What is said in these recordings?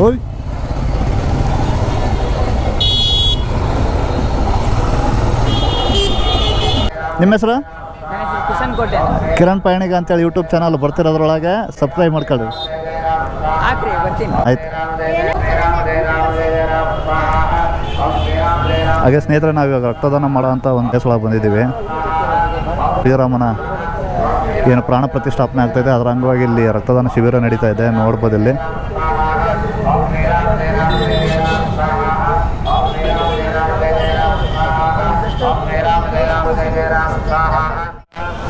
ಹೋಯ್ ನಿಮ್ಮ ಹೆಸರು? ನನ್ನ ಕಿಶನ್ ಕೋಟೆ. ಕಿರಣ್ ಪಯಣಿಗ ಅಂತೇಳಿ ಯೂಟ್ಯೂಬ್ ಚಾನಲ್ ಬರ್ತಿರೋದ್ರೊಳಗೆ ಸಬ್ಸ್ಕ್ರೈಬ್ ಮಾಡ್ಕೊಳ್ಳಿ. ಆಯ್ತು. ಹಾಗೆ ಸ್ನೇಹಿತರೆ ನಾವು ಇವಾಗ ರಕ್ತದಾನ ಮಾಡುವಂತ ಒಂದು ಕೇಸೊಳಗೆ ಬಂದಿದ್ದೀವಿ. ಶ್ರೀರಾಮನ ಏನು ಪ್ರಾಣ ಪ್ರತಿಷ್ಠಾಪನೆ ಆಗ್ತಾ ಇದೆ. ಅದರ ಅಂಗವಾಗಿ ಇಲ್ಲಿ ರಕ್ತದಾನ ಶಿಬಿರ ನಡೀತಾ ಇದೆ. ನೋಡ್ಬೋದು ಇಲ್ಲಿ.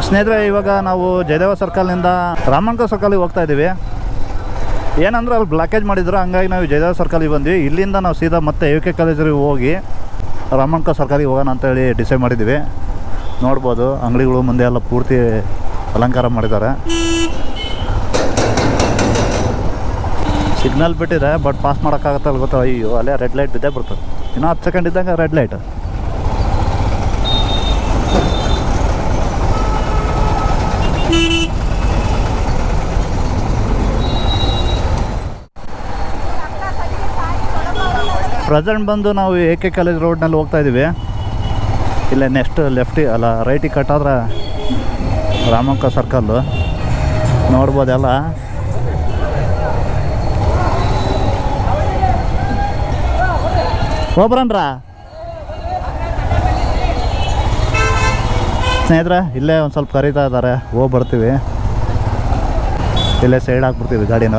ಸ್ನೇಹಿತರೆ, ಇವಾಗ ನಾವು ಜಯದೇವ ಸರ್ಕಲ್ನಿಂದ ರಾಮಣ್ಕ ಸರ್ಕಲ್ಗೆ ಹೋಗ್ತಾ ಇದ್ದೀವಿ. ಏನಂದ್ರೆ ಅಲ್ಲಿ ಬ್ಲಾಕೇಜ್ ಮಾಡಿದ್ರು, ಹಂಗಾಗಿ ನಾವು ಜಯದೇವ ಸರ್ಕಲ್ಗೆ ಬಂದ್ವಿ. ಇಲ್ಲಿಂದ ನಾವು ಸೀದಾ ಮತ್ತೆ ಯು ಕೆ ಕಾಲೇಜಿಗೆ ಹೋಗಿ ರಾಮಣ್ಕ ಸರ್ಕಲ್ಗೆ ಹೋಗೋಣ ಅಂತೇಳಿ ಡಿಸೈಡ್ ಮಾಡಿದ್ದೀವಿ. ನೋಡ್ಬೋದು, ಅಂಗಡಿಗಳು ಮುಂದೆ ಎಲ್ಲ ಪೂರ್ತಿ ಅಲಂಕಾರ ಮಾಡಿದ್ದಾರೆ. ಸಿಗ್ನಲ್ ಬಿಟ್ಟಿದೆ ಬಟ್ ಪಾಸ್ ಮಾಡೋಕ್ಕಾಗತ್ತಲ್ಲ ಗೊತ್ತಾ? ಅಯ್ಯೋ, ಅಲ್ಲೇ ರೆಡ್ ಲೈಟ್ ಬಿದ್ದೇ ಬರ್ತದೆ ಇನ್ನೂ ಹತ್ತು ಸೆಕೆಂಡ್ ಇದ್ದಂಗೆ ರೆಡ್ ಲೈಟ್ ಪ್ರೆಸೆಂಟ್ ಬಂದು ನಾವು ಎ ಕೆ ಕಾಲೇಜ್ ರೋಡ್ನಲ್ಲಿ ಹೋಗ್ತಾ ಇದ್ದೀವಿ. ಇಲ್ಲೇ ನೆಕ್ಸ್ಟ್ ಲೆಫ್ಟಿ ಅಲ್ಲ ರೈಟಿಗೆ ಕಟ್ಟಾದ್ರೆ ರಾಮಕ್ಕ ಸರ್ಕಲ್ಲು ನೋಡ್ಬೋದೆಲ್ಲ ಹೋಗ್ಬರನ್ರ ಸ್ನೇಹಿತರೆ, ಇಲ್ಲೇ ಒಂದು ಸ್ವಲ್ಪ ಕರೀತಾ ಇದ್ದಾರೆ. ಹೋಗಿ ಬರ್ತೀವಿ. ಇಲ್ಲೇ ಸೈಡ್ ಹಾಕ್ಬಿಡ್ತೀವಿ ಗಾಡಿನ.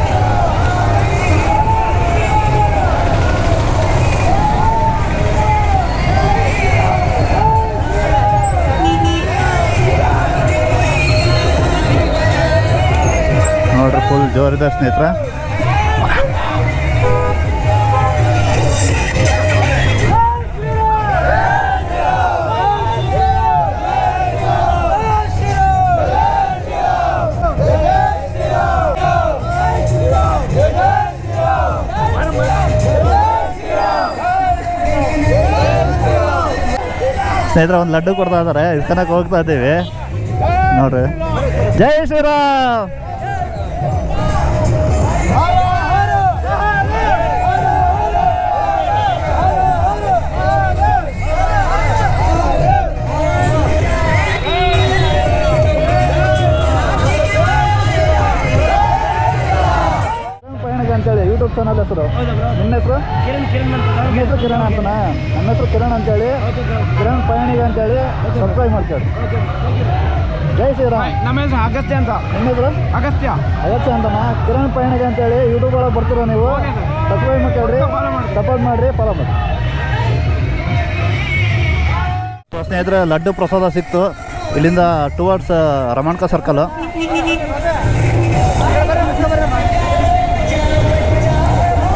ಜೋರಿದೆ ಸ್ನೇಹಿತರ? ಸ್ನೇಹಿತರ ಒಂದು ಲಡ್ಡು ಕೊಡ್ತಾ ಇದ್ದಾರೆ. ಇಸ್ಕನಕ್ಕೆ ಹೋಗ್ತಾ ಇದ್ದೀವಿ. ನೋಡ್ರಿ. ಜೈ ಶ್ರೀರಾಮ್! ಚಾನಲ್ ಹೆಸರು? ನಿಮ್ಮ ಹೆಸರು? ಕಿರಣ್ ಕಿರಣ್ ಅಂತ ನಿಮ್ಮ ಹೆಸರು ಕಿರಣ್ ಅಂತನಾ? ನನ್ನ ಹೆಸರು ಕಿರಣ್ ಅಂತೇಳಿ. ಕಿರಣ್ ಪಯಣಿಗ ಅಂತೇಳಿ ಸಬ್ಸ್ಕ್ರೈಬ್ ಮಾಡ್ಕೊಳ್ಳಿ. ಜೈ ಶ್ರೀರಾಮ್. ನಮ್ಮ ಹೆಸರು ಅಗಸ್ತ್ಯ ಅಂತ. ನಿಮ್ಮ ಹೆಸರು? ಅಗಸ್ತ್ಯ. ಅಗತ್ಯ ಅಂತನ? ಕಿರಣ್ ಪಯಣಿಗೆ ಅಂತೇಳಿ ಯೂಟ್ಯೂಬ್ ಒಳಗೆ ಬರ್ತೀರ ನೀವು? ಸಬ್ಸ್ಕ್ರೈಬ್ ಮಾಡ್ಕೊಳ್ರಿ. ಸಪೋರ್ಟ್ ಮಾಡಿರಿ. ಫಾಲೋ ಮಾಡಿ ಸ್ನೇಹಿತರೆ ಲಡ್ಡು ಪ್ರಸಾದ ಸಿಕ್ತು. ಇಲ್ಲಿಂದ ಟುವರ್ಡ್ಸ್ ರಮಣ್ಕ ಸರ್ಕಲ್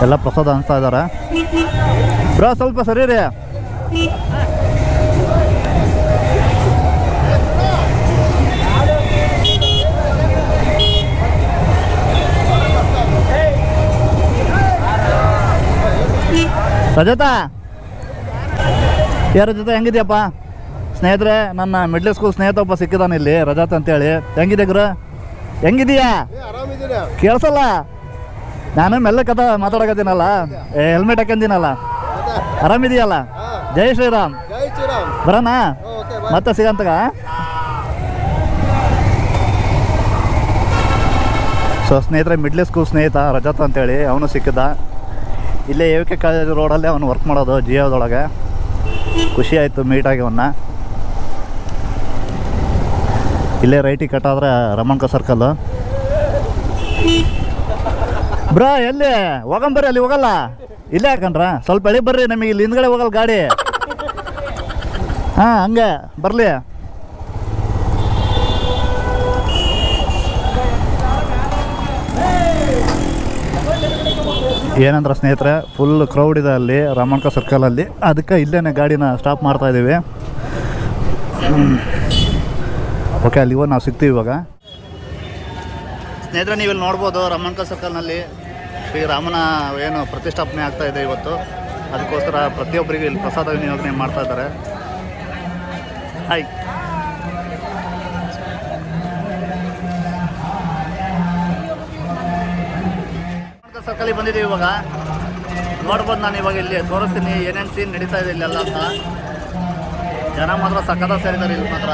ಎಲ್ಲ ಪ್ರಸಾದ ಅನಿಸ್ತಾ ಇದ್ದಾರೆ ಬ್ರೋ ಸ್ವಲ್ಪ ಸರಿ ರೀ ರಜತಾ? ಯಾರ ಜೊತೆ ಹೆಂಗಿದ್ಯಪ್ಪ? ಸ್ನೇಹಿತರೆ ನನ್ನ ಮಿಡ್ಲ್ ಸ್ಕೂಲ್ ಸ್ನೇಹಿತ ಒಬ್ಬ ಸಿಕ್ಕಿದಾನೆ ಇಲ್ಲಿ ರಜತ್ ಅಂತೇಳಿ. ಹೆಂಗಿದೆ ಗುರು? ಹೆಂಗಿದೀಯಾ? ಕೇಳಿಸಲ್ಲ? ನಾನು ಮೆಲ್ಲ ಕಥ ಮಾತಾಡಕತ್ತೀನಲ್ಲ. ಹೆಲ್ಮೆಟ್ ಹಾಕಂದಿನಲ್ಲ ಆರಾಮಿದೆಯಲ್ಲ? ಜೈ ಶ್ರೀರಾಮ್. ಜೈ ಶ್ರೀರಾಮ್. ಬರೋಣ ಮತ್ತೆ ಸಿಗಂತಗ? ಸೊ ಸ್ನೇಹಿತರೆ ಮಿಡ್ಲ್ ಸ್ಕೂಲ್ ಸ್ನೇಹಿತ ರಜತ್ ಅಂತೇಳಿ ಅವನು ಸಿಕ್ಕಿದ್ದ ಇಲ್ಲೇ ಎ ಕೆ ಕಾಲೇಜ್ ರೋಡಲ್ಲೇ ಅವನು ವರ್ಕ್ ಮಾಡೋದು ಜಿಯೋದೊಳಗೆ. ಖುಷಿ ಆಯಿತು ಮೀಟಾಗಿ ಅವನ್ನ ಇಲ್ಲೇ ರೈಟಿಗೆ ಕಟ್ಟಾದ್ರೆ ರಮಣ್ಕ ಸರ್ಕಲ್ಲು ಬ್ರಾ, ಎಲ್ಲಿ? ಹೋಗಂಬರ್ರಿ ಅಲ್ಲಿ ಹೋಗಲ್ಲ. ಇಲ್ಲೇ ಹಾಕಂಡ್ರ ಸ್ವಲ್ಪ ಎಳಿ ಬರ್ರಿ, ನಮಗೆ ಇಲ್ಲಿ ಹಿಂದ್ಗಡೆ ಹೋಗಲ್ಲ ಗಾಡಿ. ಹಾಂ, ಹಂಗೆ, ಬರಲಿ. ಏನಂದ್ರೆ ಸ್ನೇಹಿತರೆ ಫುಲ್ ಕ್ರೌಡ್ ಇದೆ ಅಲ್ಲಿ ರಾಮಣ್ಕ ಸರ್ಕಲಲ್ಲಿ ಅದಕ್ಕೆ ಇಲ್ಲೇನೆ ಗಾಡಿನ ಸ್ಟಾಪ್ ಮಾಡ್ತಾ ಇದ್ದೀವಿ ಓಕೆ ಅಲ್ಲಿ ಇವಾಗ ನಾವು ಸಿಗ್ತೀವಿ ಇವಾಗ. ಸ್ನೇಹಿತರೆ ನೀವು ಇಲ್ಲಿ ನೋಡ್ಬೋದು ರಾಮಣ್ಕ ಸರ್ಕಲ್ನಲ್ಲಿ ಶ್ರೀ ರಾಮನ ಏನು ಪ್ರತಿಷ್ಠಾಪನೆ ಆಗ್ತಾ ಇದೆ ಇವತ್ತು. ಅದಕ್ಕೋಸ್ಕರ ಪ್ರತಿಯೊಬ್ಬರಿಗೂ ಇಲ್ಲಿ ಪ್ರಸಾದ ವಿನಿಯೋಗನೆ ಮಾಡ್ತಾ ಇದ್ದಾರೆ. ಹಾಯ್ ಸರ್ಕಲಿಗೆ ಬಂದಿದ್ದೀವಿ ಇವಾಗ. ನೋಡ್ಬೋದು ನಾನು ಇವಾಗ ಇಲ್ಲಿ ತೋರಿಸ್ತೀನಿ, ಏನೇನು ಸೀನ್ ನಡೀತಾ ಇದೆ ಇಲ್ಲೆಲ್ಲ ಅಂತ. ಜನ ಮಾತ್ರ ಸಖತ್ತ ಸೇರಿದ್ದಾರೆ ಇಲ್ಲಿ ಮಾತ್ರ.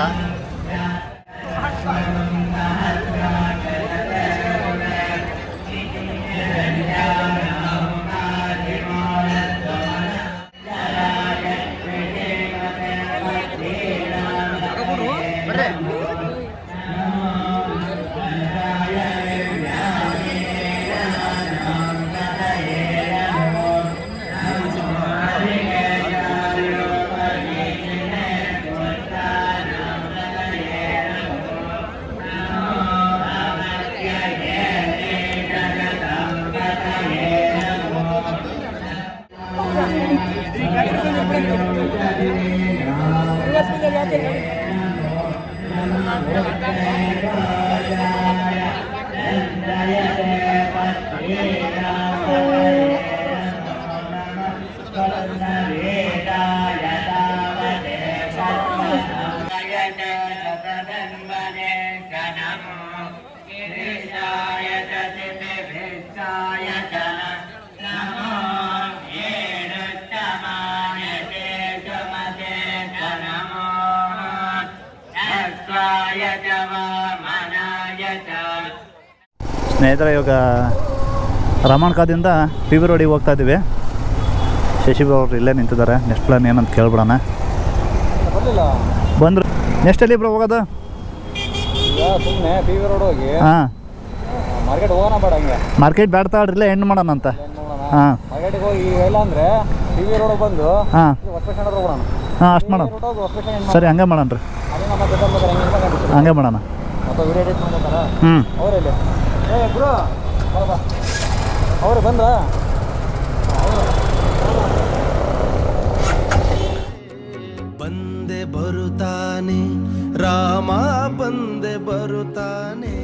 ಸ್ನೇಹಿತರೆ ಇವಾಗ ರಾಮಣ್ಕಾದಿಂದ ಪಿ ಬಿ ರೋಡಿಗೆ ಹೋಗ್ತಾ ಇದ್ದೀವಿ. ಶಶಿಬಿ ಅವರು ಇಲ್ಲೇ ನಿಂತಿದ್ದಾರೆ. ನೆಕ್ಸ್ಟ್ ಪ್ಲಾನ್ ಏನಂತ ಕೇಳ್ಬಿಡೋಣ. ಬಂದರು. ನೆಕ್ಸ್ಟ್ ಎಲ್ಲಿ ಬ್ರೋ ಹೋಗೋದು? ಸುಮ್ಮನೆ ಪಿ ವಿ ರೋಡ್ ಹೋಗಿ. ಹಾಂ. ಮಾರ್ಕೆಟ್ ಹೋಗೋಣ ಬೇಡ ಹಂಗೆ. ಮಾರ್ಕೆಟ್ ಬೇಡ ತಾಳ್ರಿಲ್ಲ ಎಂಡ್ ಮಾಡೋಣ ಅಂತ. ಹಾಂ. ಮಾರ್ಕೆಟಿಗೆ ಹೋಗಿ ಈಗ ಇಲ್ಲ ಅಂದ್ರೆ ಪಿ ವಿ ರೋಡ್ ಬಂದು ಹಾಂ. ಹೊಸ ಸ್ಟ್ಯಾಂಡ್ ಹೋಗೋಣ. ಹಾಂ ಅಷ್ಟು ಮಾಡೋಣ. ಸರಿ ಹಂಗೆ ಮಾಡೋಣ ರೀ ಹೆಂಗೆ ಮಾಡೋಣ. ಹ್ಞೂ ಏ ಬ್ರೋ ಬಾ. ಅವರು ಬಂದ್ರ? ಬಂದೆ ಬರುತ್ತಾನೆ ರಾಮ ಬಂದೆ ಬರುತ್ತಾನೆ.